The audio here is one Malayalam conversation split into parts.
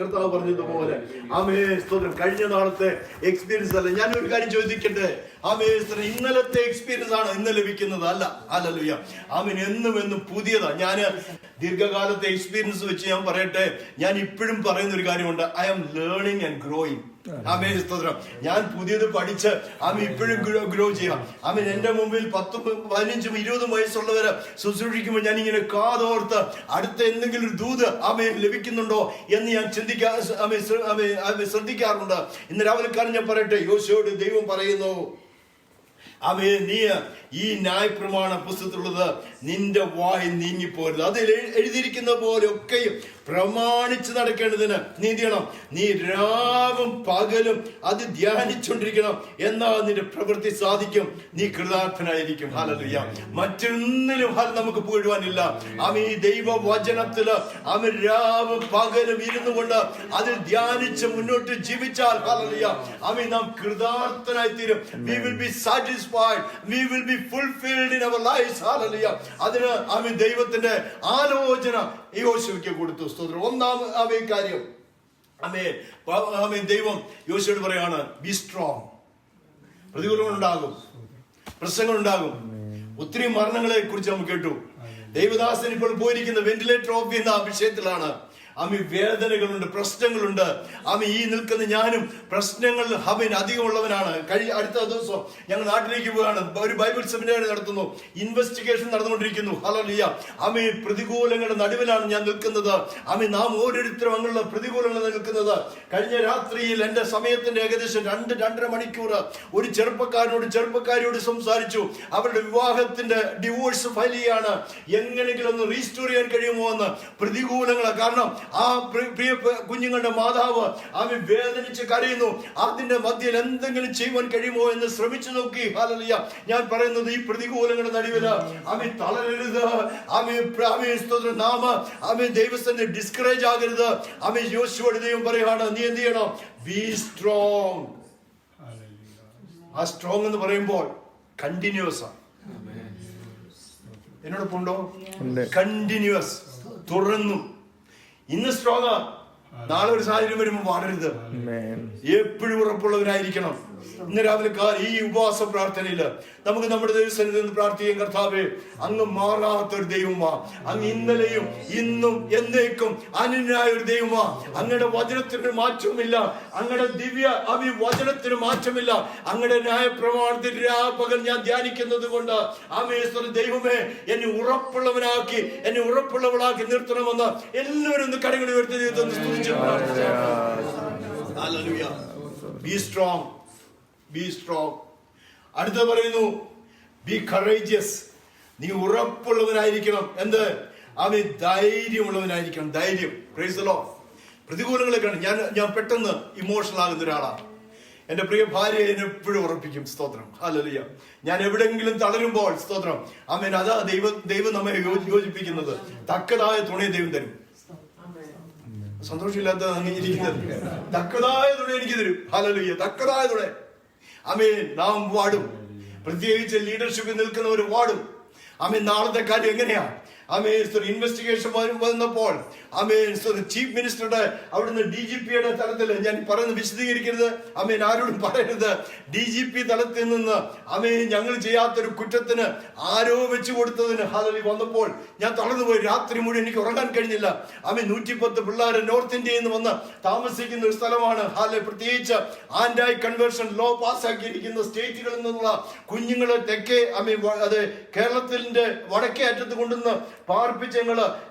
കർത്താവ് പറഞ്ഞതുപോലെ. ആമേ സ്തോത്രം. കഴിഞ്ഞ നാളത്തെ എക്സ്പീരിയൻസ് അല്ല. ഞാൻ ഒരു കാര്യം ചോദിക്കട്ടെ? ആമേ സ്തോത്രം. ഇന്നലത്തെ എക്സ്പീരിയൻസ് ആണ് ഇന്ന് ലഭിക്കുന്നത്. അല്ല. അല്ലല്ലോ ആമീൻ. എന്നും എന്നും പുതിയതാ. ഞാൻ ദീർഘകാലത്തെ എക്സ്പീരിയൻസ് വെച്ച് ഞാൻ പറയട്ടെ? ഞാൻ ഇപ്പോഴും പറയുന്ന ഒരു കാര്യമുണ്ട്. I am learning and growing ആമേ സ്തോത്രം. ഞാൻ പുതിയത് പഠിച്ച് ആമ ഇപ്പോഴും ഗ്രോ ഗ്രോ ചെയ്യാം ആമീൻ എന്റെ മുമ്പിൽ പത്തും പതിനഞ്ചും ഇരുപതും വയസ്സുള്ളവരെ ശുശ്രൂഷിക്കുമ്പോൾ ഞാൻ ഇങ്ങനെ കാതോർത്ത് അടുത്ത എന്തെങ്കിലും ദൂത് ആമയെ ലഭിക്കുന്നുണ്ടോ എന്ന് ഞാൻ ചിന്തിക്കാ ശ്രദ്ധിക്കാറുണ്ട്. ഇന്ന് രാവിലെക്കാരൻ ഞാൻ പറയട്ടെ യോശയോട് ദൈവം പറയുന്നു അവയെ നീ ഈ ന്യായപ്രമാണ പുസ്തകത്തിലുള്ളത് നിന്റെ വായി നീങ്ങിപ്പോരുത്. അതിൽ എഴു- എഴുതിയിരിക്കുന്ന പോലെ ഒക്കെയും പ്രമാണിച്ച് നടക്കേണ്ടതിന് നീ ചെയ്യണം? നീ രാവും പകലും അത് ധ്യാനിച്ചുകൊണ്ടിരിക്കണം എന്നാൽ നിന്റെ പ്രവൃത്തി സാധിക്കും. നീ കൃതാർത്ഥനായിരിക്കും. ഹാലറിയ മറ്റൊന്നിലും ഹാൽ നമുക്ക് പോയിടുവാനില്ല അവൻ ഈ ദൈവ വചനത്തിൽ അവൻ രാവും പകലും ഇരുന്നു കൊണ്ട് അതിൽ ധ്യാനിച്ച് മുന്നോട്ട് ജീവിച്ചാൽ ഹാലറിയ അവൻ നാം കൃതാർത്ഥനായി തീരും we will be we will be fulfilled in our life ഹാലലുയ്യ അതിന് അവൻ ദൈവത്തിന്റെ ആലോചന യോശുവയ്ക്ക് കൊടുത്തു. സ്തോത്രം. ഒന്നാം അവൻ കാര്യം. അമേ അമേ ദൈവം യോശുവോട് പറയാണ് ബി സ്ട്രോങ് പ്രതികൂലങ്ങൾ ഉണ്ടാകും പ്രശ്നങ്ങൾ ഉണ്ടാകും ഒത്തിരി മരണങ്ങളെ കുറിച്ച് നമുക്ക് കേട്ടു ദൈവദാസൻ ഇപ്പോൾ പോയിരിക്കുന്ന വെന്റിലേറ്റർ ഓഫ് ചെയ്യുന്ന വിഷയത്തിലാണ്. ആമി വേദനകളുണ്ട് പ്രശ്നങ്ങളുണ്ട്. ആമി ഈ നിൽക്കുന്ന ഞാനും പ്രശ്നങ്ങൾ ഹബിൻ അധികമുള്ളവനാണ്. കഴിഞ്ഞ അടുത്ത ദിവസം ഞങ്ങൾ നാട്ടിലേക്ക് പോവുകയാണ്. ഒരു ബൈബിൾ സെമിനാർ നടത്തുന്നു. ഇൻവെസ്റ്റിഗേഷൻ നടന്നുകൊണ്ടിരിക്കുന്നു. ഹലോ ലിയ ആമി പ്രതികൂലങ്ങളുടെ നടുവിലാണ് ഞാൻ നിൽക്കുന്നത്. ആമി നാം ഓരോരുത്തരും അങ്ങനെയുള്ള പ്രതികൂലങ്ങൾ നിൽക്കുന്നത്. കഴിഞ്ഞ രാത്രിയിൽ എന്റെ സമയത്തിന്റെ ഏകദേശം രണ്ട് രണ്ടര മണിക്കൂർ ഒരു ചെറുപ്പക്കാരനോട് ചെറുപ്പക്കാരിയോട് സംസാരിച്ചു. അവരുടെ വിവാഹത്തിന്റെ ഡിവോഴ്സ് ഫയൽ ചെയ്യാണ്. എങ്ങനെയെങ്കിലും ഒന്ന് റീസ്റ്റോർ ചെയ്യാൻ കഴിയുമോ എന്ന് പ്രതികൂലങ്ങൾ കാരണം ആ പ്രിയ കുഞ്ഞുങ്ങളുടെ മാതാവ് അവൻ വേദനിച്ച് കരയുന്നു. അതിന്റെ മധ്യയിൽ എന്തെങ്കിലും ചെയ്യുവാൻ കഴിയുമോ എന്ന് ശ്രമിച്ചു നോക്കി. ഹാലലിയ ഞാൻ പറയുന്നത് ഈ പ്രതികൂലങ്ങളുടെ നടുവിൽ അവൻ തളരരുത്. സ്തോത്രം നാമ അവൻ ദൈവസ്ഥന്റെ ഡിസ്കറേജ് ആകരുത്. അവൻ യോശുവോട് ദൈവം പറയുകയാണ് നീ എന്ത് ചെയ്യണം? ബി സ്ട്രോങ് ആ സ്ട്രോങ് എന്ന് പറയുമ്പോൾ കണ്ടിന്യൂസ് ആണ് എന്നോടൊപ്പം ഉണ്ടോ. കണ്ടിന്യൂസ് തുറന്നു. ഇന്ന് സ്ട്രോങ് നാളെ ഒരു സാഹചര്യം വരുമ്പോൾ Amen. എപ്പോഴും ഉറപ്പുള്ളവരായിരിക്കണം. ഇന്ന് രാവിലെ ഈ ഉപവാസ പ്രാർത്ഥനയിൽ നമുക്ക് നമ്മുടെ ദൈവസന്നിധിയിൽ നിന്ന് പ്രാർത്ഥിക്കാൻ കർത്താവേ അങ്ങ് മാറാത്തൊരു ദൈവമാ. അങ്ങ് ഇന്നലെയും ഇന്നും എന്നേക്കും അനന്യായ ഒരു ദൈവമാ. അങ്ങയുടെ വചനത്തിന് മാറ്റമില്ല അങ്ങയുടെ ദിവ്യ അഭി വചനത്തിന് മാറ്റമില്ല അങ്ങയുടെ ന്യായ പ്രമാണത്തിൽ രാപകൽ ഞാൻ ധ്യാനിക്കുന്നത് കൊണ്ട് ആമേശ്വര ദൈവമേ എന്നെ ഉറപ്പുള്ളവനാക്കി എന്നെ ഉറപ്പുള്ളവളാക്കി നിർത്തണമെന്ന് എല്ലാവരും ഒന്ന് കടകളിൽ വരുത്തി സ്തുതിച്ച് Hallelujah. Be strong. Be strong അടുത്ത പറയുന്നു ബി കറേജിയസ് നീ ഉറപ്പുള്ളവനായിരിക്കണം. എന്ത്? അവൻ ധൈര്യമുള്ളവനായിരിക്കണം. ധൈര്യം. പ്രൈസ് ലോ പ്രതികൂലങ്ങളെ കാണും ഞാൻ ഞാൻ പെട്ടെന്ന് ഇമോഷണൽ ആകുന്ന ഒരാളാണ്. എന്റെ പ്രിയ ഭാര്യ എന്നെ എപ്പോഴും ഉറപ്പിക്കും. സ്തോത്രം. ഹല്ലേലൂയ ഞാൻ എവിടെങ്കിലും തളരുമ്പോൾ സ്തോത്രം. അമ്മ അതാ ദൈവം ദൈവം നമ്മെ യോജിപ്പിക്കുന്നത്. തക്കതായ തുണയെ ദൈവം തരും. സന്തോഷമില്ലാത്ത ഇരിക്കുന്നത്. തക്കതായ തുണ എനിക്ക് തരും. ഹലലുയ്യ തക്കതായ തുണ. അമേൻ നാം വാടും. പ്രത്യേകിച്ച് ലീഡർഷിപ്പിൽ നിൽക്കുന്നവർ വാടും. അമേൻ നാളത്തെ കാര്യം എങ്ങനെയാ? അമേൻ ഇൻവെസ്റ്റിഗേഷൻ വന്നപ്പോൾ അമേൻ ചീഫ് മിനിസ്റ്ററുടെ അവിടുന്ന് ഡി ജി പിയുടെ തലത്തിൽ ഞാൻ പറയുന്നത് വിശദീകരിക്കരുത്. അമേൻ ആരോടും പറയരുത്. ഡി ജി പി തലത്തിൽ നിന്ന് അമേൻ ഞങ്ങൾ ചെയ്യാത്തൊരു കുറ്റത്തിന് ആരോപിച്ചു കൊടുത്തതിന് ഹാലലി വന്നപ്പോൾ ഞാൻ തളർന്നുപോയി. രാത്രി മുഴുവൻ എനിക്ക് ഉറങ്ങാൻ കഴിഞ്ഞില്ല. അമേ നൂറ്റിപ്പത്ത് പിള്ളേർ നോർത്ത് ഇന്ത്യയിൽ നിന്ന് വന്ന് താമസിക്കുന്ന ഒരു സ്ഥലമാണ് ഹാലെ. പ്രത്യേകിച്ച് ആന്റായി കൺവേർഷൻ ലോ പാസ്സാക്കിയിരിക്കുന്ന സ്റ്റേറ്റുകളിൽ നിന്നുള്ള കുഞ്ഞുങ്ങളെ തെക്കേ അമേ അത് കേരളത്തിന്റെ വടക്കേ അറ്റത്ത് കൊണ്ടുവന്ന് പാർപ്പിച്ച്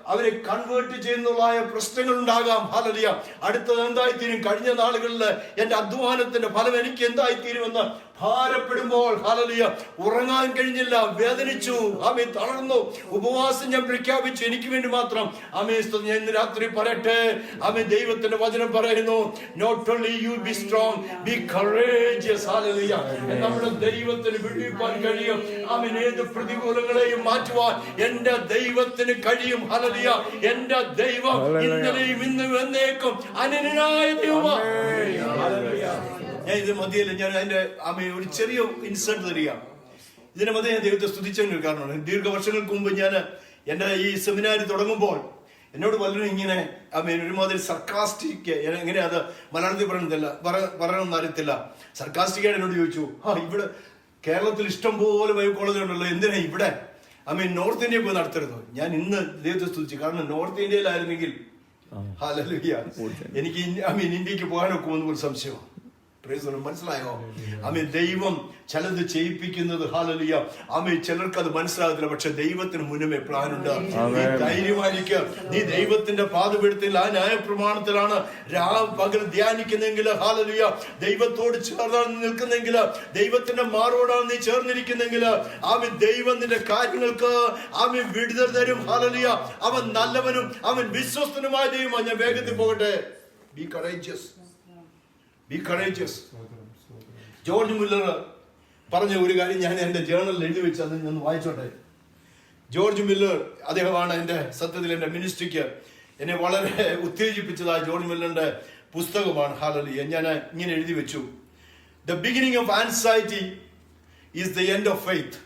അവരെ കൺവേർട്ട് ചെയ്യുന്നതായ പ്രശ്നങ്ങൾ ഉണ്ടാകാം ഹാലലിയ അടുത്തത് എന്തായിത്തീരും? കഴിഞ്ഞ നാളുകളിൽ എന്റെ അധ്വാനത്തിന്റെ ഫലം എനിക്ക് എന്തായിത്തീരുമെന്ന് ഭാരപ്പെടുമ്പോൾ ഹാലലിയ ഉറങ്ങാൻ കഴിഞ്ഞില്ല വേദനിച്ചു ആമേ തളർന്നു ഉപവാസം ഞാൻ പ്രഖ്യാപിച്ചു എനിക്ക് വേണ്ടി മാത്രം. ആമേ ഞാൻ ഇന്ന് രാത്രി പറയട്ടെ. ആമേ ദൈവത്തിന്റെ വചനം പറയുന്നു not only you be strong be courageous ഹാലലിയ നമ്മുടെ ദൈവത്തിന് വിടുവിപ്പാൻ കഴിയും. ആമേൻ ഏത് പ്രതികൂലങ്ങളെയും മാറ്റുവാൻ എന്റെ ദൈവത്തിന് കഴിയും ഹലലിയ എന്റെ ദൈവം. ഇന്നലെയും ഇന്നും എന്നേക്കും അനനായ ദൈവമാണ്. ഞാൻ ഇത് മധ്യയിൽ ഞാൻ അതിന്റെ അമ്മയെ ഒരു ചെറിയ ഇൻസേർട്ട് തരിക ഇതിന് മധ്യ ഞാൻ ദൈവത്തെ സ്തുതിച്ചതിന് ഒരു കാരണമാണ് ദീർഘവർഷങ്ങൾക്ക് മുമ്പ് ഞാൻ എന്റെ ഈ സെമിനാരി തുടങ്ങുമ്പോൾ എന്നോട് പലരും ഇങ്ങനെ അമ്മ ഒരുമാതിരി സർക്കാസ്റ്റിക് എങ്ങനെ അത് മലയാളത്തിൽ പറയുന്നില്ല പറയണമെന്ന് അറിയത്തില്ല. സർക്കാസ്റ്റിക്കായിട്ട് എന്നോട് ചോദിച്ചു ആ ഇവിടെ കേരളത്തിൽ ഇഷ്ടം പോലെ ബൈബിൾ കോളേജ് ഉണ്ടല്ലോ എന്തിനാ ഇവിടെ? അമ്മ നോർത്ത് ഇന്ത്യ പോയി നടത്തരുത്. ഞാൻ ഇന്ന് ദൈവത്തെ സ്തുതിച്ചു. കാരണം നോർത്ത് ഇന്ത്യയിലായിരുന്നെങ്കിൽ. എനിക്ക് ഐ മീൻ ഇന്ത്യയ്ക്ക് പോകാനൊക്കെ ഒന്ന് ഒരു സംശയം മനസ്സിലായോ? അമ്മ ദൈവം ചിലത് ചെയ്യിപ്പിക്കുന്നത് ഹാലലിയ. അമ്മ ചിലർക്ക് അത് മനസ്സിലാകത്തില്ല പക്ഷെ ദൈവത്തിന് മുന്നമേ പ്ലാൻ ഉണ്ട്. നീ ധൈര്യമായിരിക്കുക നീ ദൈവത്തിന്റെ പാതപീഠത്തിൽ ആ ന്യായ പ്രമാണത്തിലാണ് പകൽ ധ്യാനിക്കുന്നെങ്കിൽ ഹാലലിയ. ദൈവത്തോട് ചേർന്നാണ് നിൽക്കുന്നെങ്കിൽ ദൈവത്തിന്റെ മാറോടാണ് നീ ചേർന്നിരിക്കുന്നെങ്കിൽ അവൻ ദൈവം നിന്റെ കാര്യങ്ങൾക്ക് അവൻ വിടുതൽ തരും ഹാലലിയ. അവൻ നല്ലവനും അവൻ വിശ്വസ്തനുമായ ദൈവമാണ്. ഞാൻ വേഗത്തിൽ പോകട്ടെ. Be courageous be courageous George Muller പറഞ്ഞ ഒരു കാര്യം ഞാൻ എന്റെ ജേർണലിൽ എഴുതി വെച്ച് അത് ഞാൻ വായിച്ചോട്ടെ. ജോർജ് മില്ലർ അദ്ദേഹമാണ് എന്റെ സത്യത്തിൽ എന്റെ മിനിസ്ട്രിക്ക് എന്നെ വളരെ ഉത്തേജിപ്പിച്ചതായ ജോർജ് മില്ലറിന്റെ പുസ്തകമാണ്. ഹാലലിയ ഞാൻ ഇങ്ങനെ എഴുതി വെച്ചു. The beginning of anxiety is the end of faith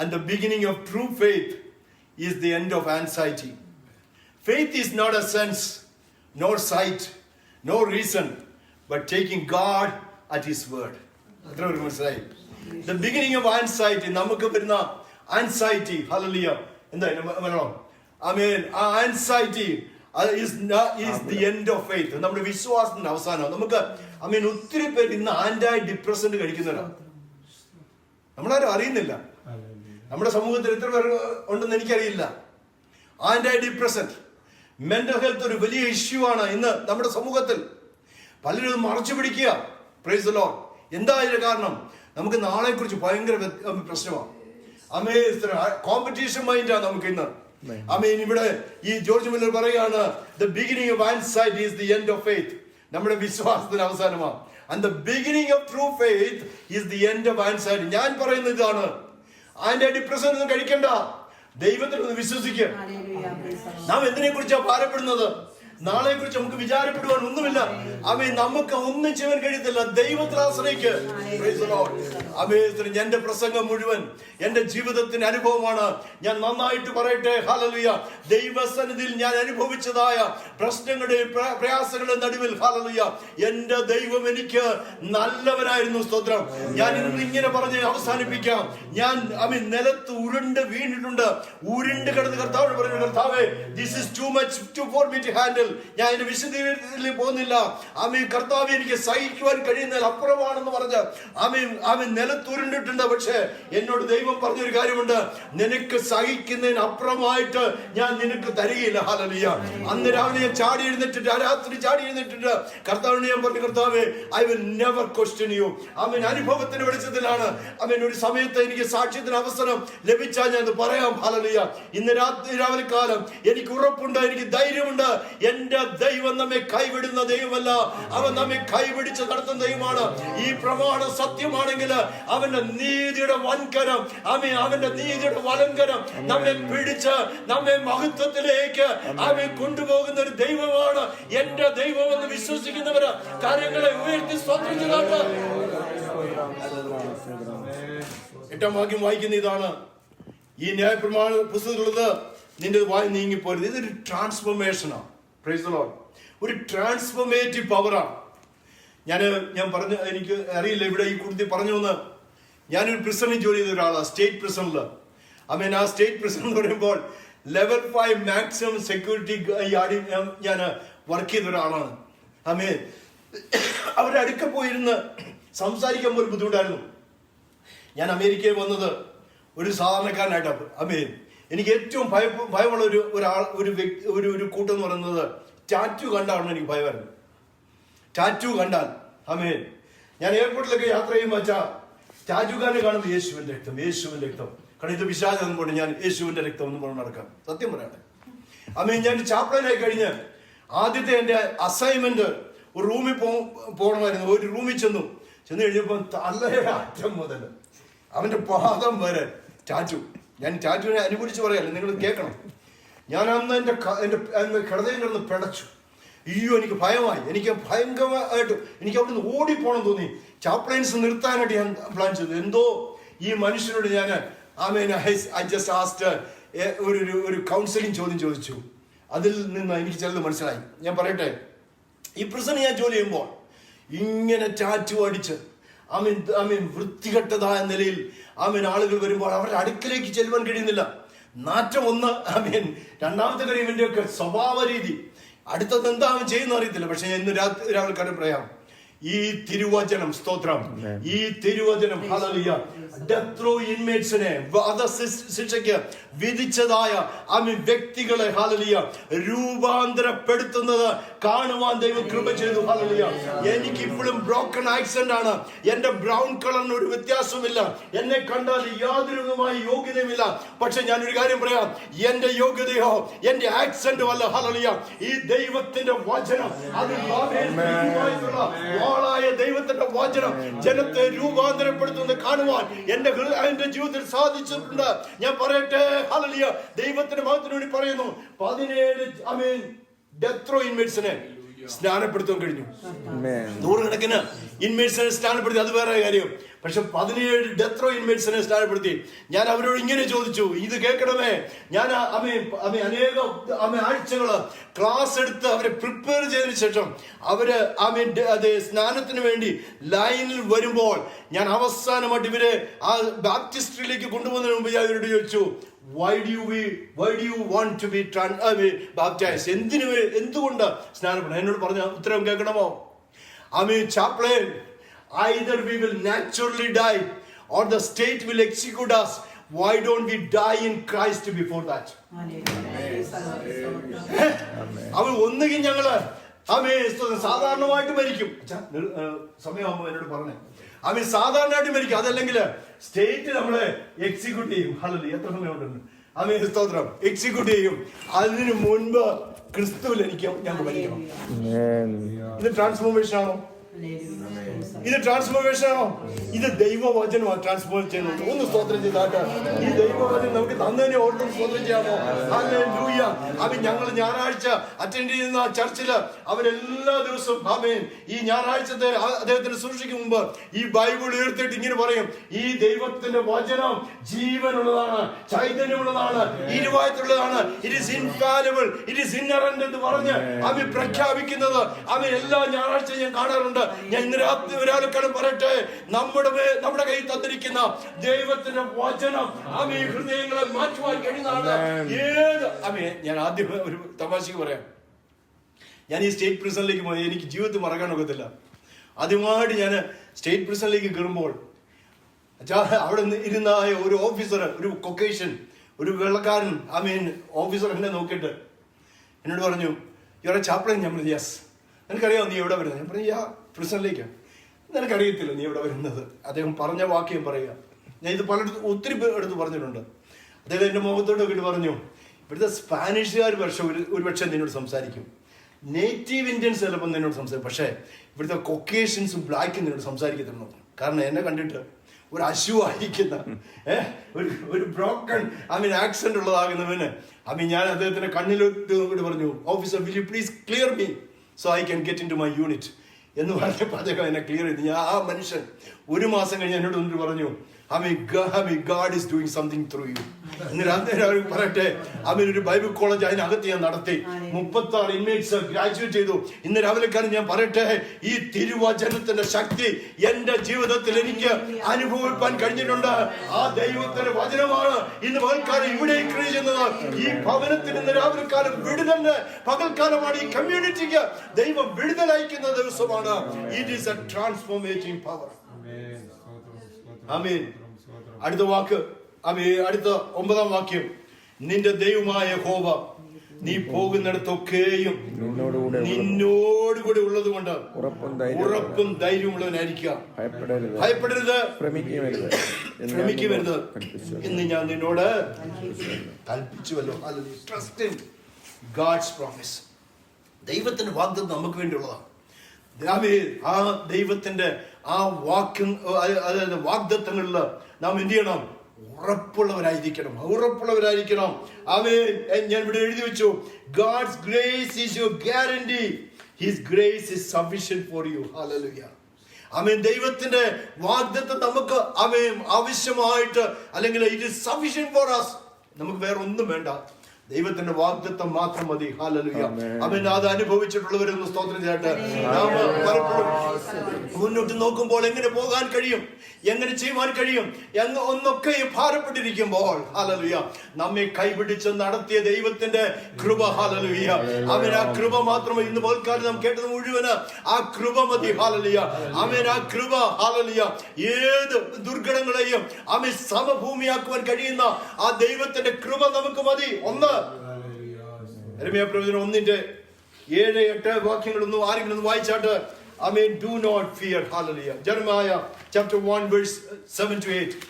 and the beginning of true faith is the end of anxiety faith is not a sense nor sight nor reason, but taking God at his word അത്ര ഒരു മനസ്സിലായി. ദ ബിഗിനിങ് ഓഫ് ആൻസൈറ്റി നമുക്ക് വരുന്ന ആൻസൈറ്റി ഹലലിയ എന്താ വരണം? മ- Malayalam I mean ah anxiety is the end of faith നമ്മുടെ വിശ്വാസത്തിന്റെ അവസാനം. നമുക്ക് ഐ മീൻ ഒത്തിരി പേര് ഇന്ന് ആന്റായി ഡിപ്രസന്റ് കഴിക്കുന്നവരാണ് നമ്മളാരും അറിയുന്നില്ല. നമ്മുടെ സമൂഹത്തിൽ എത്ര പേർ ഉണ്ടെന്ന് എനിക്കറിയില്ല. ആന്റായി ഡിപ്രസന്റ് മെന്റൽ ഹെൽത്ത് ഒരു വലിയ ഇഷ്യൂ ആണ് ഇന്ന് നമ്മുടെ സമൂഹത്തിൽ. പലരും മറച്ചു പിടിക്കുക. പ്രൈസ് ലോ എന്താ ഇതിന് കാരണം? നമുക്ക് നാളെ കുറിച്ച് ഭയങ്കര പ്രശ്നമാണ്. അമേ കോമ്പറ്റീഷൻ മൈൻഡാണ് നമുക്ക് ഇന്ന്. അമീൻ ഇവിടെ ഈ ജോർജ് മില്ലർ പറയാണ് the beginning of anxiety is the end of faith നമ്മുടെ വിശ്വാസത്തിന് അവസാനമാണ്. And the beginning of true faith is the end of anxiety ഞാൻ പറയുന്നത് ഇതാണ്. അതിന്റെ ഡിപ്രഷൻ ഒന്നും കഴിക്കണ്ട. ദൈവത്തിൽ ഒന്ന് വിശ്വസിക്കുക. നാം എന്തിനെ കുറിച്ചാണ് ഭാരപ്പെടുന്നത്? നാളെ കുറിച്ച് നമുക്ക് വിചാരപ്പെടുവാൻ ഒന്നുമില്ല. അവൻ നമുക്ക് ഒന്നും ചെയ്യാൻ കഴിയത്തില്ല. ദൈവത്തിൽ ആശ്രയിക്ക്. Lord. എന്റെ പ്രസംഗം മുഴുവൻ എന്റെ ജീവിതത്തിന് അനുഭവമാണ്. ഞാൻ നന്നായിട്ട് പറയട്ടെ ഹാലലുയ ദൈവസന്നിധിയിൽ ഞാൻ അനുഭവിച്ചതായ പ്രശ്നങ്ങളുടെയും പ്രയാസങ്ങളുടെ നടുവിൽ ഹാലലുയ എന്റെ ദൈവം എനിക്ക് നല്ലവനായിരുന്നു സ്തോത്രം. ഞാൻ ഇന്ന് ഇങ്ങനെ പറഞ്ഞ് അവസാനിപ്പിക്കാം. ഞാൻ അമി നിലത്ത് ഉരുണ്ട് വീണിട്ടുണ്ട്. ഉരുണ്ട് കിടന്ന് കർത്താവിന് പറഞ്ഞു കർത്താവേ this is too much too for me to handle ഞാൻ എന്റെ വിശദീകരണത്തിൽ പോകുന്നില്ല. ആമീൻ കർത്താവ് എനിക്ക് സഹിക്കുവാൻ കഴിയുന്നതിൽ അപ്പുറമാണെന്ന് പറഞ്ഞ് ആമീൻ ആമി നിലത്ത് ഉരുണ്ടിട്ടുണ്ട് പക്ഷേ എന്നോട് ദൈവം പറഞ്ഞൊരു കാര്യമുണ്ട്. നിനക്ക് സഹിക്കുന്നതിന് അപ്പുറമായിട്ട് ഞാൻ നിനക്ക് തരികയില്ല. ഹാലലിയ അന്ന് രാവിലെ ഞാൻ ചാടി എഴുന്നേറ്റിട്ട് ആ രാത്രി ചാടി എഴുന്നേറ്റിട്ട് കർത്താവിന് ഞാൻ പറഞ്ഞു കർത്താവേ I will never question you അവൻ അനുഭവത്തിന്റെ വെളിച്ചത്തിലാണ്. അവൻ ഒരു സമയത്ത് എനിക്ക് സാക്ഷ്യത്തിന് അവസരം ലഭിച്ചാൽ ഞാൻ പറയാം. ഹാലലിയ ഇന്ന് രാത്രി രാവിലെ കാലം എനിക്ക് ഉറപ്പുണ്ട് എനിക്ക് ധൈര്യമുണ്ട്. എന്റെ ദൈവം നമ്മെ കൈവിടുന്ന ദൈവമല്ല. അവൻ നമ്മെ കൈവിടിച്ച് നടത്തുന്ന ദൈവമാണ്. ഈ പ്രമാണം സത്യമാണെങ്കിൽ അവന്റെ നീതിയുടെ വൻകരം. അവൻ അവന്റെ നീതിയുടെ വലങ്കരം നമ്മെ പിടിച്ച് നമ്മെ മഹത്വത്തിലേക്ക് അവ കൊണ്ടുപോകുന്ന ഒരു ദൈവമാണ് എന്റെ ദൈവം എന്ന് വിശ്വസിക്കുന്നവര് കാര്യങ്ങളെ ഉയർത്തി സ്വാതന്ത്ര്യം എട്ടാം വാക്യം വായിക്കുന്ന ഇതാണ്. ഈ ന്യായപ്രമാണ പുസ്തകത്തിലുള്ളത് നിന്റെ വായി നീങ്ങിപ്പോരുത്. ഇതൊരു ട്രാൻസ്ഫോർമേഷനാണ് ഒരു ട്രാൻസ്ഫോർമേറ്റീവ് പവറാണ് ഞാൻ ഞാൻ പറഞ്ഞു എനിക്ക് അറിയില്ല ഇവിടെ ഈ കുടുത്തി പറഞ്ഞു എന്ന് ഞാനൊരു പ്രിസണിൽ ജോലി ചെയ്ത ഒരാളാണ് സ്റ്റേറ്റ് പ്രിസണിൽ അമേൻ ആ സ്റ്റേറ്റ് പ്രിസൺ എന്ന് പറയുമ്പോൾ ലെവൽ ഫൈവ് മാക്സിമം സെക്യൂരിറ്റി ഞാൻ വർക്ക് ചെയ്ത ഒരാളാണ്. ഐ മീൻ അവരുടെ അടുക്ക പോയിരുന്ന് സംസാരിക്കാൻ പോലും ബുദ്ധിമുട്ടായിരുന്നു. ഞാൻ അമേരിക്കയിൽ വന്നത് ഒരു സാധാരണക്കാരനായിട്ടാണ് അമേൻ എനിക്ക് ഏറ്റവും ഭയ ഭയമുള്ള ഒരു ഒരാൾ ഒരു വ്യക്തി ഒരു ഒരു കൂട്ടം എന്ന് പറയുന്നത് ടാറ്റു കണ്ടാണ് എനിക്ക് ഭയമായിരുന്നു. ടാറ്റു കണ്ടാൽ അമേൻ ഞാൻ എയർപോർട്ടിലൊക്കെ യാത്ര ചെയ്യുമ്പോൾ വെച്ചാൽ ടാറ്റുകാരനെ കാണുന്നത് യേശുവിന്റെ രക്തം യേശുവിന്റെ രക്തം. കാരണം ഇത് വിശാചം കൊണ്ട് ഞാൻ യേശുവിന്റെ രക്തം എന്ന് പറഞ്ഞ് നടക്കാം. സത്യം പറയട്ടെ. അമ്മ ഞാൻ ചാപ്ലനായി കഴിഞ്ഞ് ആദ്യത്തെ എന്റെ അസൈൻമെന്റ് ഒരു റൂമിൽ പോകണമായിരുന്നു. ഒരു റൂമിൽ ചെന്നു. ചെന്ന് കഴിഞ്ഞപ്പോൾ തലയുടെ മുതൽ അവന്റെ പാദം വരെ ടാറ്റു. ഞാൻ ടാറ്റുവിനെ അനുകൂലിച്ച് പറയാല്ലേ നിങ്ങൾ കേൾക്കണം. ഞാൻ അന്ന് എന്റെ എന്റെ ഹൃദയം കിടന്ന് പിടച്ചു. അയ്യോ എനിക്ക് ഭയമായി. എനിക്ക് ഭയങ്കരമായിട്ട് എനിക്ക് അവിടുന്ന് ഓടിപ്പോണം തോന്നി. ചാപ്ലൈൻസ് നിർത്താനായിട്ട് ഞാൻ പ്ലാൻ ചെയ്തു. എന്തോ ഈ മനുഷ്യനോട് ഞാൻ ഐ ഐ ജസ്റ്റ് ആസ്റ്റ് ഒരു ഒരു- കൗൺസിലിംഗ് ചോദ്യം ചോദിച്ചു. അതിൽ നിന്ന് എനിക്ക് ചിലത് മനസ്സിലായി. ഞാൻ പറയട്ടെ. ഈ പ്രസന്റ് ഞാൻ ജോലി ചെയ്യുമ്പോൾ ഇങ്ങനെ ചാറ്റു അടിച്ച് അമീൻ അമീൻ വൃത്തികെട്ടതായ നിലയിൽ അമീൻ ആളുകൾ വരുമ്പോൾ അവരുടെ അടുക്കലേക്ക് ചെല്ലുവാൻ കഴിയുന്നില്ല. നാറ്റം ഒന്ന് അമീൻ രണ്ടാമത്തെ കാര്യം ഇവന്റെ ഒക്കെ സ്വഭാവ രീതി. അടുത്തത് എന്താ അവൻ ചെയ്യുന്ന അറിയത്തില്ല. പക്ഷെ ഇന്ന് രാത്രി കാര്യം പറയാം ഈ തിരുവചനം സ്തോത്രം. ഈ തിരുവചനം ഹല്ലേലൂയ ഡെത്ത് റോ ഇൻമേറ്റ്സിനെ വധശിക്ഷയ്ക്ക് വിധിച്ചതായ അമി വ്യക്തികളെ ഹല്ലേലൂയ രൂപാന്തരപ്പെടുത്തുന്നത് കാണുവാൻ ദൈവം കൃപ ചെയ്തു ഹല്ലേലൂയ എനിക്ക് ഇപ്പോഴും ബ്രോക്കൺ ആക്സെന്റ് ആണ്. എന്റെ ബ്രൗൺ കളറിന് ഒരു വ്യത്യാസമില്ല എന്നെ കണ്ടാൽ യാതൊരു വിധമായ യോഗ്യതയുമില്ല. പക്ഷെ ഞാൻ ഒരു കാര്യം പറയാം. എന്റെ യോഗ്യതയോ എന്റെ ആക്സെന്റോ അല്ല ഹല്ലേലൂയ ഈ ദൈവത്തിന്റെ വചനം അത് ഭാവിയിലുള്ള ദൈവത്തിന്റെ വചനം ജനത്തെ രൂപാന്തരപ്പെടുത്തുന്നത് കാണുവാൻ എന്റെ എന്റെ ജീവിതത്തിൽ സാധിച്ചിട്ടുണ്ട്. ഞാൻ പറയട്ടെ? ഹല്ലേലൂയ ദൈവത്തിന്റെ മഹത്തിനു വേണ്ടി പറയുന്നു. പതിനേഴ് ഐ മീൻ ഡെത്രോ ഇൻമേറ്റ്സിനെ സ്നാനപ്പെടുത്താൻ കഴിഞ്ഞു. നൂറുകണക്കിന് ഇൻമേറ്റ്സിനെ സ്നാനപ്പെടുത്തി. അത് വേറെ കാര്യം. പക്ഷെ പതിനേഴ് ഡെത്രോ ഇൻമേറ്റ്സിനെ സ്നാനപ്പെടുത്തി. ഞാൻ അവരോട് ഇങ്ങനെ ചോദിച്ചു ഇത് കേൾക്കണമേ? ഞാൻ അമ്മ അമ്മ അനേകം അമ്മ ആഴ്ചകൾ ക്ലാസ് എടുത്ത് അവരെ പ്രിപ്പയർ ചെയ്തതിന് ശേഷം അവർ അമ്മ അത് സ്നാനത്തിന് വേണ്ടി ലൈനിൽ വരുമ്പോൾ ഞാൻ അവസാനമായിട്ട് ഇവരെ ആ ബാപ്റ്റിസ്റ്റിലേക്ക് കൊണ്ടുപോകുന്നതിന് മുമ്പ് ഞാൻ അവരോട് ചോദിച്ചു why do we why do you want to be baptise എന്തിനു വേ- എന്തുകൊണ്ട്? സ്നാനപ്പെടണം എന്നോട് പറഞ്ഞ ഉത്തരം കേൾക്കണമോ? I mean, chaplain, either we will naturally die or the state will execute us. Why don't we die in Christ before that? അവൻ ഒന്നുകിൽ ഞങ്ങൾ സാധാരണമായിട്ട് മരിക്കും. സമയമാകുമ്പോൾ എന്നോട് പറഞ്ഞേ. അവൻ സാധാരണയായിട്ട് മരിക്കും അതല്ലെങ്കിൽ സ്റ്റേറ്റ് നമ്മളെ എക്സിക്യൂട്ട് ചെയ്യും. ഹലോ എത്ര സമയമുണ്ട് അവൻ സ്തോത്രം. എക്സിക്യൂട്ട് ചെയ്യും. അതിനു മുൻപ് ക്രിസ്തുവിൽ എനിക്ക് ഞാൻ മരിക്കണം. ഇത് ട്രാൻസ്ഫോർമേഷൻ ആണോ? ഇത് ട്രാൻസ്ഫോർമേഷൻ ഇത് ദൈവവചനമാണ് ട്രാൻസ്ഫോർ ചെയ്യുന്നത്. ഒന്ന് സ്തോത്രം ചെയ്താട്ട് ഈ ദൈവവചനം നമുക്ക് തന്നതിനെ ഓർത്തും സ്തോത്രം ചെയ്യാമോ? ഹല്ലേലൂയ അവൻ ഞങ്ങൾ ഞായറാഴ്ച അറ്റൻഡ് ചെയ്യുന്ന ചർച്ചിൽ അവരെല്ലാ ദിവസവും ആമേൻ. ഈ ഞായറാഴ്ചത്തെ അദ്ദേഹത്തിന് സൂക്ഷിക്കും മുമ്പ് ഈ ബൈബിൾ ഉയർത്തിയിട്ട് ഇങ്ങനെ പറയും. ഈ ദൈവത്തിന്റെ വചനം ജീവനുള്ളതാണ് ചൈതന്യമുള്ളതാണ് ഇരുവായത്തുള്ളതാണ് it is infallible it is inerrant എന്ന് പറഞ്ഞ് അവൻ പ്രഖ്യാപിക്കുന്നത്. അവൻ എല്ലാ ഞായറാഴ്ച ഞാൻ കാണാറുണ്ട്. ഞാൻ ഇന്ന് രാത്രി ഒരാൾക്കാരും പറയട്ടെ നമ്മുടെ നമ്മുടെ കയ്യിൽ തന്നിരിക്കുന്ന ദൈവത്തിന്റെ വചനം അവൻ ഹൃദയങ്ങളെ മാറ്റുവാൻ കഴിയുന്നതാണ്. ഏത് അമേ ഞാൻ ആദ്യം ഒരു തമാശക്ക് പറയാം. ഞാൻ ഈ സ്റ്റേറ്റ് പ്രിസണിലേക്ക് പോയി എനിക്ക് ജീവിതത്തിൽ മറക്കാൻ ഒക്കത്തില്ല. ആദ്യമായിട്ട് ഞാൻ സ്റ്റേറ്റ് പ്രിസണിലേക്ക് കയറുമ്പോൾ അവിടെ നിന്ന് ഇരുന്ന ഒരു ഓഫീസർ ഒരു കൊക്കേഷൻ ഒരു വെള്ളക്കാരൻ ഐ മീൻ ഓഫീസർ എന്നെ നോക്കിയിട്ട് എന്നോട് പറഞ്ഞു ഇവിടെ ചാപ്ലൻ ഞാൻ പറഞ്ഞു യെസ്. നിനക്കറിയാമോ നീ എവിടെ വരുന്നത് ഞാൻ പറഞ്ഞു യാ. പ്രിസണിലേക്ക് നിനക്കറിയത്തില്ല നീ ഇവിടെ വരുന്നത്. അദ്ദേഹം പറഞ്ഞ വാക്യം പറയുക. ഞാൻ ഇത് പലയിടത്തും ഒത്തിരി എടുത്ത് പറഞ്ഞിട്ടുണ്ട്. അദ്ദേഹം എന്റെ മുഖത്തോട്ട് ഇട്ട് പറഞ്ഞു. ഇവിടുത്തെ സ്പാനിഷുകാർ പക്ഷേ ഒരു ഒരു പക്ഷേ നിന്നോട് സംസാരിക്കും. നേറ്റീവ് ഇന്ത്യൻസ് ചിലപ്പോൾ നിന്നോട് സംസാരിക്കും. പക്ഷേ ഇവിടുത്തെ കൊക്കേഷ്യൻസും ബ്ലാക്കും നിന്നോട് സംസാരിക്കത്തുള്ളൂ കാരണം എന്നെ കണ്ടിട്ട് ഒരു അശുവായിരിക്കുന്ന ഏഹ് ഒരു ഒരു ബ്രോക്കൺ ഐ മീൻ ആക്സിഡന്റ് ഉള്ളതാകുന്നവന്. ഐ മീൻ ഞാൻ അദ്ദേഹത്തിന്റെ കണ്ണിലോട്ട് പറഞ്ഞു officer will you please clear me so I can get into my unit എന്ന് പറഞ്ഞപ്പോൾ അദ്ദേഹം എന്നെ ക്ലിയർ ചെയ്തു. ഞാൻ ആ മനുഷ്യൻ ഒരു മാസം കഴിഞ്ഞ് എന്നോട് വന്നിട്ട് പറഞ്ഞു God is doing something through you ഇന്ന് രാത്രി അവർ പറയട്ടെ. ഐ ഒരു ബൈബിൾ കോളേജ് അതിനകത്ത് ഞാൻ നടത്തി. മുപ്പത്തി ആറ് ഇൻമേറ്റ്സ് ഗ്രാജുവേറ്റ് ചെയ്തു. ഇന്ന് രാവിലെക്കാരൻ ഞാൻ പറയട്ടെ. ഈ തിരുവചനത്തിന്റെ ശക്തി എന്റെ ജീവിതത്തിൽ എനിക്ക് അനുഭവിപ്പാൻ കഴിഞ്ഞിട്ടുണ്ട്. ആ ദൈവത്തിന്റെ വചനമാണ് ഇന്ന് പകൽക്കാലം ഇവിടെ ക്രിയ ചെയ്യുന്നത്. ഈ ഭവനത്തിൽ ഇന്ന് രാവിലെക്കാലം വിടുതലിന് പകൽക്കാലമാണ് ഈ കമ്മ്യൂണിറ്റിക്ക് ദൈവം വിടുതൽ അയക്കുന്ന ദിവസമാണ്. It is a transformating power ആമീൻ. അടുത്ത വാക്ക് അടുത്ത ഒമ്പതാം വാക്യം. നിന്റെ ദൈവമായ ഹോവ നീ പോകുന്നിടത്തൊക്കെയും നിന്നോടുകൂടെ നിന്നോടുകൂടി ഉള്ളത് കൊണ്ട് ഉറപ്പും ധൈര്യം ഉറപ്പും ധൈര്യമുള്ളവനായിരിക്കുക ഭയപ്പെടരുത്. ഭയപ്പെടരുത്. ഇന്ന് എന്ന് ഞാൻ നിന്നോട് ഞാൻ നിന്നോട് കൽപ്പിച്ചുവല്ലോ. ട്രസ്റ്റ് ഇൻ ഗാഡ്സ് പ്രോമിസ് ദൈവത്തിന്റെ വാഗ്ദത്തം നമുക്ക് വേണ്ടിയുള്ളതാണ്. ആ ദൈവത്തിന്റെ ആ വാക്യം അതായത് വാഗ്ദത്തങ്ങളിൽ നാം എന്ത് ചെയ്യണം? ഉറപ്പുള്ളവരായിരിക്കണം. ഉറപ്പുള്ളവരായിരിക്കണം. അവേ ഞാൻ ഇവിടെ എഴുതി വെച്ചു. God's grace is your guarantee his grace is sufficient for you ഹാലലുയ ആമേൻ. ദൈവത്തിന്റെ വാഗ്ദത്തം നമുക്ക് ആമേൻ ആവശ്യമായിട്ട് അല്ലെങ്കിൽ it is sufficient for us നമുക്ക് വേറെ ഒന്നും വേണ്ട. ദൈവത്തിന്റെ വാഗ്ദത്വം മാത്രം മതി. ഹാലലുയ. അവൻ അത് അനുഭവിച്ചിട്ടുള്ളവരൊന്ന് സ്തോത്രം ചെയ്യട്ടെ. നാം പലപ്പോഴും മുന്നോട്ട് നോക്കുമ്പോൾ എങ്ങനെ പോകാൻ കഴിയും? എങ്ങനെ ചെയ്യുവാൻ കഴിയും? എന്ന് ഒന്നൊക്കെ ഭാരപ്പെട്ടിരിക്കുമ്പോൾ ഹാലലുയ നമ്മെ കൈപിടിച്ച് നടത്തിയ ദൈവത്തിന്റെ കൃപ ഹാലലുയ അവൻ ആ കൃപ മാത്രം ഇന്ന് പോൽക്കാലം നാം കേട്ടത് മുഴുവൻ. ആ കൃപ മതി ഹാലലുയ അവൻ ആ കൃപ ഹാലലുയ ഏത് ദുർഘടങ്ങളെയും അവൻ സമഭൂമിയാക്കുവാൻ കഴിയുന്ന ആ ദൈവത്തിന്റെ കൃപ നമുക്ക് മതി. ഒന്ന് എരമ്യാ പ്രവചനം ഒന്നിന്റെ ഏഴ് എട്ട് വാക്യങ്ങളൊന്നും ആരെങ്കിലും ഒന്ന് വായിച്ചാട്ട് I mean do not fear ഹാലലിയ ജർമായ ചാപ്റ്റർ 1 വേഴ്സ് 7 ടു 8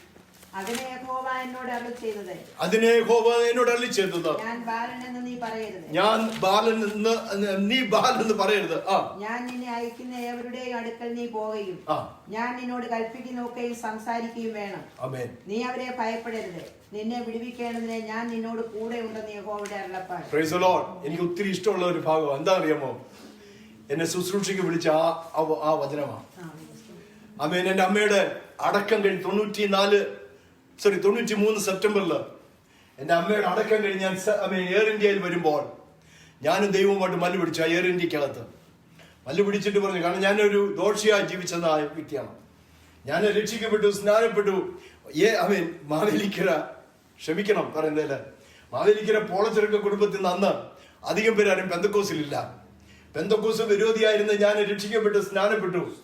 അതിനെ യഹോവ എന്നോട് അരുളി ചെയ്തത്. അതിനെ യഹോവ എന്നോട് അരുളി ചെയ്തത്. ഞാൻ ബാലൻ എന്ന് നീ പറയരുത്. ഞാൻ ബാലൻ എന്ന് നീ ബാലൻ എന്ന് പറയരുത്. ആ. ഞാൻ നിന്നെ അയക്കുന്ന ഏവരുടെയും അടുക്കൽ നീ പോവുകയും ആ. ഞാൻ നിന്നോട് കൽപ്പിക്കുന്നൊക്കെയും സംസാരിക്കുകയും വേണം. ആമേൻ. നീ അവരെ ഭയപ്പെടരുത്. നിന്നെ വിടുവിക്കേണ്ടതിനെ ഞാൻ നിന്നോട് കൂടെ ഉണ്ടെന്ന് യഹോവയുടെ അരുളപ്പാട്. പ്രൈസ് ലോർഡ് എനിക്ക് ഒത്തിരി ഇഷ്ടമുള്ള ഒരു ഭാഗം. എന്താ അറിയാമോ എന്നെ ശുശ്രൂഷയ്ക്ക് വിളിച്ച ആ ആ- ആ വചനമാണ് അമ്മേൻ എന്റെ അമ്മയുടെ അടക്കം കഴിഞ്ഞ് തൊണ്ണൂറ്റി നാല് സോറി തൊണ്ണൂറ്റി മൂന്ന് സെപ്റ്റംബറിൽ എന്റെ അമ്മയുടെ അടക്കം കഴിഞ്ഞ് ഞാൻ എയർ ഇന്ത്യയിൽ വരുമ്പോൾ ഞാനും ദൈവവുമായിട്ട് മല്ല് പിടിച്ചു ആ എയർ ഇന്ത്യക്കകത്ത് മല്ല് പിടിച്ചിട്ട് പറഞ്ഞു കാരണം ഞാനൊരു ദോഷിയായി ജീവിച്ചെന്ന ആ വ്യക്തിയാണ്. ഞാൻ രക്ഷിക്കപ്പെട്ടു സ്നാനപ്പെട്ടു. ഏ അമീൻ മാവേലിക്കര ക്ഷമിക്കണം പറയുന്നതിൽ. മാവേലിക്കര പോളച്ചെറുക്ക കുടുംബത്തിൽ നിന്ന് അന്ന് അധികം പേരാരും പെന്തക്കോസിലില്ല. പെന്തക്കോസ് വിരോധിയായിരുന്ന ഞാൻ രക്ഷിക്കപ്പെട്ടു സ്നാനപ്പെട്ടു.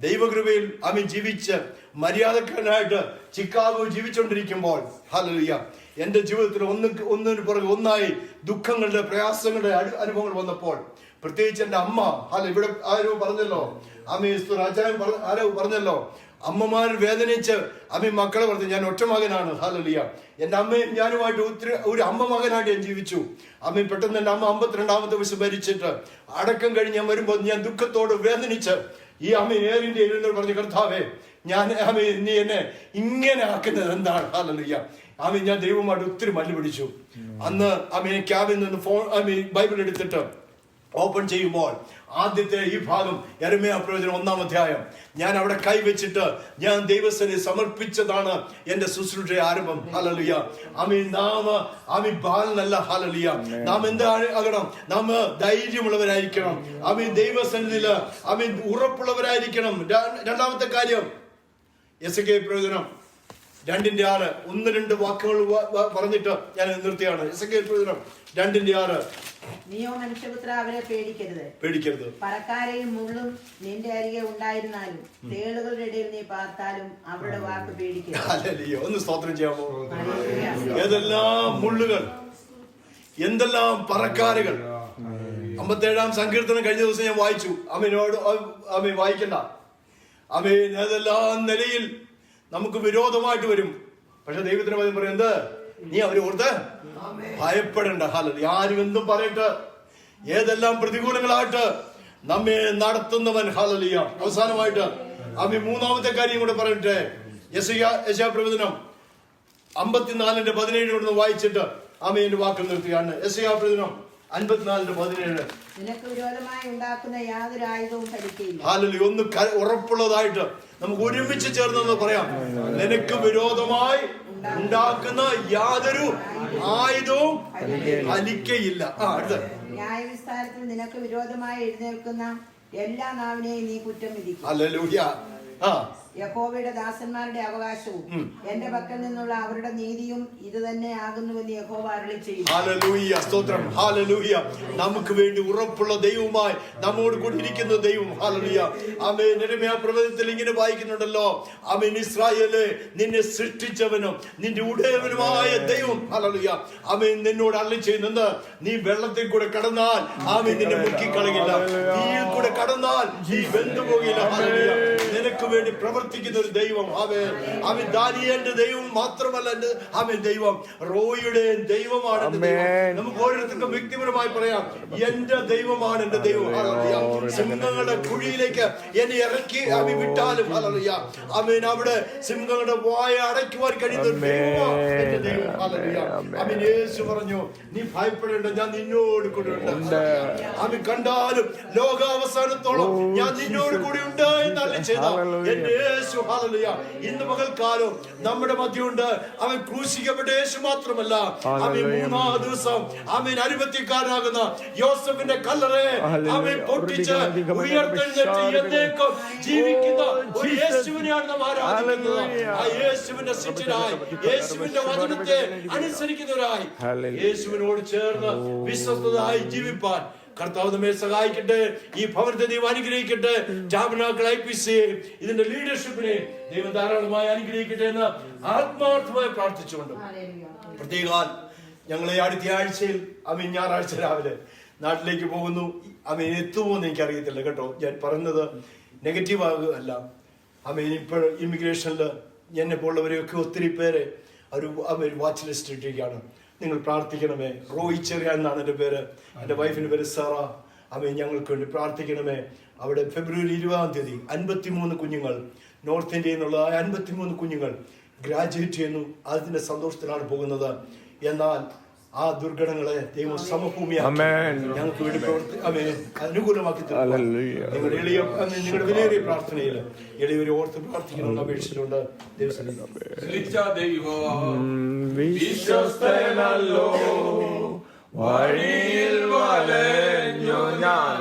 ദൈവകൃപയിൽ അമീൻ ജീവിച്ച് മര്യാദക്കാരനായിട്ട് ചിക്കാഗോ ജീവിച്ചുകൊണ്ടിരിക്കുമ്പോൾ ഹല്ലേലൂയ എന്റെ ജീവിതത്തിൽ ഒന്ന് ഒന്നിനു പുറകെ ഒന്നായി ദുഃഖങ്ങളുടെ പ്രയാസങ്ങളുടെ അനുഭവങ്ങൾ വന്നപ്പോൾ പ്രത്യേകിച്ച് എന്റെ അമ്മ ഹല ഇവിടെ ആരോ പറഞ്ഞല്ലോ അമ്മ രാജാവ് ആരോ പറഞ്ഞല്ലോ അമ്മമാർ വേദനിച്ച് അമ്മ മക്കളെ പറഞ്ഞു ഞാൻ ഒറ്റ മകനാണ് ഹാലലിയ എന്റെ അമ്മയും ഞാനുമായിട്ട് ഒത്തിരി ഒരു അമ്മ മകനായിട്ട് ഞാൻ ജീവിച്ചു. അമ്മ പെട്ടെന്ന് എന്റെ അമ്മ അമ്പത്തിരണ്ടാമത്തെ വയസ്സ് ഭരിച്ചിട്ട് അടക്കം കഴിഞ്ഞ് ഞാൻ വരുമ്പോൾ ഞാൻ ദുഃഖത്തോട് വേദനിച്ച് ഈ അമ്മ എയർ ഇന്ത്യ പറഞ്ഞു കർത്താവേ ഞാൻ അമ്മ നീ എന്നെ ഇങ്ങനെ ആക്കുന്നത് എന്താണ്? ഹാലലിയ ആമി ഞാൻ ദൈവമായിട്ട് ഒത്തിരി മല്ലു പിടിച്ചു. അന്ന് അമ്മ ക്യാബിൽ നിന്ന് ഫോൺ അമ്മ ബൈബിൾ എടുത്തിട്ട് ഓപ്പൺ ചെയ്യുമ്പോൾ ആദ്യത്തെ ഈ ഭാഗം എരമയ പ്രവചനം ഒന്നാം അധ്യായം. ഞാൻ അവിടെ കൈവച്ചിട്ട് ഞാൻ ദൈവസ്ഥനെ സമർപ്പിച്ചതാണ് എന്റെ ശുശ്രൂഷ ആരംഭം. ഹാലലിയ ആമി നാമ ആമി ബാലനല്ല. ഹാലലിയ നാം എന്താണ് ആകണം? നാം ധൈര്യമുള്ളവരായിരിക്കണം. ആമി ദൈവസന്നിധിയിൽ ആമി ഉറപ്പുള്ളവരായിരിക്കണം. രണ്ടാമത്തെ കാര്യം. എസ് കെ പ്രയോജനം. രണ്ടിന്റെ ആറ്. ഒന്ന് രണ്ട് വാക്കുകൾ പറഞ്ഞിട്ട് ഞാൻ നിർത്തിയാണ്. എസ് കെ പ്രയോജനം. രണ്ടിന്റെ ആറ്. നീയോ മനുഷ്യപുത്ര അവരെ പേടിക്കരുത്. പേടിക്കരുത്. പറക്കാരെയും മുള്ളും നിന്റെ അരികെ ഉണ്ടായിരുന്നാലും തേളുകളുടെ ഇടയിൽ നീ പാർത്താലും അവരുടെ വാക്ക് പേടിക്കരുത്. ഒന്ന് സ്തോത്രം ചെയ്യാമോ. ഏതെല്ലാം മുള്ളുകൾ എന്തെല്ലാം പറക്കാരുകൾ. അമ്പത്തേഴാം സങ്കീർത്തനം കഴിഞ്ഞ ദിവസം ഞാൻ വായിച്ചു. അമ്മയോട് അമ്മ വായിക്കണ്ട. അമ്മീൻ ഏതെല്ലാം നിലയിൽ നമുക്ക് വിരോധമായിട്ട് വരും. പക്ഷെ ദൈവത്തിന് പദം പറയുന്നത് നീ അവരെ ഓർത്ത് ഭയപ്പെടേണ്ട. ഹാലി ആരും എന്തും പറയട്ടെ. ഏതെല്ലാം പ്രതികൂലങ്ങളായിട്ട് നമ്മെ നടത്തുന്നവൻ ഹലലിയ അവസാനമായിട്ട് അമ്മ മൂന്നാമത്തെ കാര്യം കൂടെ പറയട്ടെ. യശയാ യശാ പ്രവചനം അമ്പത്തിനാലിന്റെ പതിനേഴ് കൊണ്ട് വായിച്ചിട്ട് എന്റെ വാക്ക് നിർത്തിയാണ് യശയാ പ്രവചനം അൻപത്തിനാലിന്റെ പതിനേഴ്. നിനക്ക് വിരോധമായി ഉണ്ടാക്കുന്ന യാതൊരു ആയുധവും ഫലിക്കയില്ല ഹാലലി ഒന്ന് ഉറപ്പുള്ളതായിട്ട് നമുക്ക് ഒരുമിച്ച് ചേർന്നെന്ന് പറയാം. നിനക്ക് വിരോധമായി ഉണ്ടാക്കുന്ന യാതൊരു ആയുധവും ഫലിക്കയില്ല ആ അടുത്ത. ന്യായവിസ്താരത്തിൽ നിനക്ക് വിരോധമായി എഴുന്നേൽക്കുന്ന എല്ലാ നാവിനെയും നീ കുറ്റം വിധിക്കും. ആ. യഹോവയുടെ ദാസന്മാരുടെ അവകാശവും. എന്റെ പക്കൽ നിന്നുള്ള അവരുടെ നീതിയും ഇത് തന്നെ ആകുന്നുവെന്ന് യഹോവ അരളി ചെയ്യും സ്തോത്രം. നമുക്ക് വേണ്ടി ഉറപ്പുള്ള ദൈവമായി നമ്മോട് കൂടി ഇരിക്കുന്ന ദൈവം. ഹാലലൂയ ആമേ നിരമയ പ്രവചനത്തിൽ ഇങ്ങനെ വായിക്കുന്നുണ്ടല്ലോ. ആമേൻ. ഇസ്രായേൽ നിന്നെ സൃഷ്ടിച്ചവനും നിന്റെ ഉടയവനുമായ ദൈവം. ഹാലലൂയ ആമേൻ. നിന്നോട് അള്ളി ചെയ്യുന്നത് നീ വെള്ളത്തിൽ കൂടെ കടന്നാൽ ആമേൻ നിന്നെ മുക്കിക്കളയില്ല നീ കൂടെ കടന്നാൽ നീ വെന്തുപോകില്ല ഹാലലൂയ നിനക്ക് വേണ്ടി പ്രവർത്തിക്കുന്ന ഒരു ദൈവം. അവൻ അവൻ ദാനിയേന്റെ ദൈവം മാത്രമല്ല അവൻ ദൈവം റോയുടെ ദൈവമാണ്. നമുക്ക് ഓരോരുത്തർക്കും വ്യക്തിപരമായി പറയാം. എന്റെ ദൈവമാണ് എന്റെ ദൈവം. സിംഹങ്ങളുടെ കുഴിയിലേക്ക് എന്നെ ഇറക്കി അമി വിട്ടാലും. അതറിയ അവൻ അവിടെ സിംഹങ്ങളുടെ വായ അടയ്ക്കുവാൻ കഴിയുന്ന എന്റെ ദൈവം. യേശു പറഞ്ഞു നീ ഭയപ്പെടേണ്ട. ഞാൻ നിന്നോട് കൂടെ ഉണ്ട്. അവൻ കണ്ടാലും ലോകാവസാനത്തോളം ഞാൻ നിന്നോട് കൂടി ഉണ്ട് എന്നല്ല ചെയ്ത Hallelujah. എന്റെ യേശു ഹല്ലേലൂയ ഇന്ന് പകൽക്കാലം നമ്മുടെ മധ്യമുണ്ട് അവൻ ക്രൂശിക്കപ്പെട്ട യേശു മാത്രമല്ല. അവൻ മൂന്നാം ദിവസം അവൻ അരുപത്തിക്കാരനാകുന്ന യോസഫിന്റെ കല്ലറെ അവൻ പൊട്ടിച്ച് ഉയർത്തെഴുന്നേറ്റ് എന്നേക്കും ജീവിക്കുന്ന Oh, ഒരു യേശുവിനെയാണ് നാം ആരാധിക്കുന്നത്. ആ യേശുവിന്റെ ശിഷ്യരായി യേശുവിന്റെ വചനത്തെ അനുസരിക്കുന്നവരായി. യേശുവിനോട് ചേർന്ന് വിശ്വസ്തതായി ജീവിപ്പാൻ കർത്താവ് നമ്മെ സഹായിക്കട്ടെ. ഈ ഭവനത്തെ ദൈവം അനുഗ്രഹിക്കട്ടെ. ജാബനാക്കൾ ഐ പി സി ഇതിന്റെ ലീഡർഷിപ്പിനെ ദൈവം ധാരാളമായി അനുഗ്രഹിക്കട്ടെ എന്ന് ആത്മാർത്ഥമായി പ്രാർത്ഥിച്ചുകൊണ്ട്. പ്രത്യേകാൽ ഞങ്ങളെ അടുത്ത ആഴ്ചയിൽ അമീൻ ഞായറാഴ്ച രാവിലെ നാട്ടിലേക്ക് പോകുന്നു. അമീൻ എത്തുമോ എന്ന് എനിക്കറിയത്തില്ല കേട്ടോ. ഞാൻ പറഞ്ഞത് നെഗറ്റീവ് ആകുകയല്ല. അമീൻ ഇപ്പോൾ ഇമിഗ്രേഷനിൽ എന്നെ പോലുള്ളവരെയൊക്കെ ഒത്തിരി പേരെ അവർ അവർ വാച്ച് ലിസ്റ്റ് ഇട്ടിരിക്കുകയാണ്. നിങ്ങൾ പ്രാർത്ഥിക്കണമേ. റോയി ചെറിയ എന്നാണ് എന്റെ പേര്. എന്റെ വൈഫിന്റെ പേര് സാറ. അവയെ ഞങ്ങൾക്ക് വേണ്ടി പ്രാർത്ഥിക്കണമേ. അവിടെ ഫെബ്രുവരി ഇരുപതാം തീയതി അൻപത്തിമൂന്ന് കുഞ്ഞുങ്ങൾ നോർത്ത് ഇന്ത്യയിൽ നിന്നുള്ള അൻപത്തിമൂന്ന് കുഞ്ഞുങ്ങൾ ഗ്രാജുവേറ്റ് ചെയ്യുന്നു. അതിന്റെ സന്തോഷത്തിലാണ് പോകുന്നത്. എന്നാൽ ആ ദുർഘടങ്ങളെ ദൈവം സമഭൂമിയാണ് ഞങ്ങൾക്ക് വേണ്ടി പ്രവർത്തി ആമേൻ. അനുകൂലമാക്കി. നിങ്ങളുടെ എളിയ നിങ്ങളുടെ വിലയേറിയ പ്രാർത്ഥനയിൽ എളിയവരെ ഓർത്ത് പ്രാർത്ഥിക്കണമെന്ന് അപേക്ഷിച്ചുകൊണ്ട് ദൈവം വിളിച്ച ദൈവം വിശ്വസ്തനല്ലോ. വഴിയിൽ വലഞ്ഞു ഞാൻ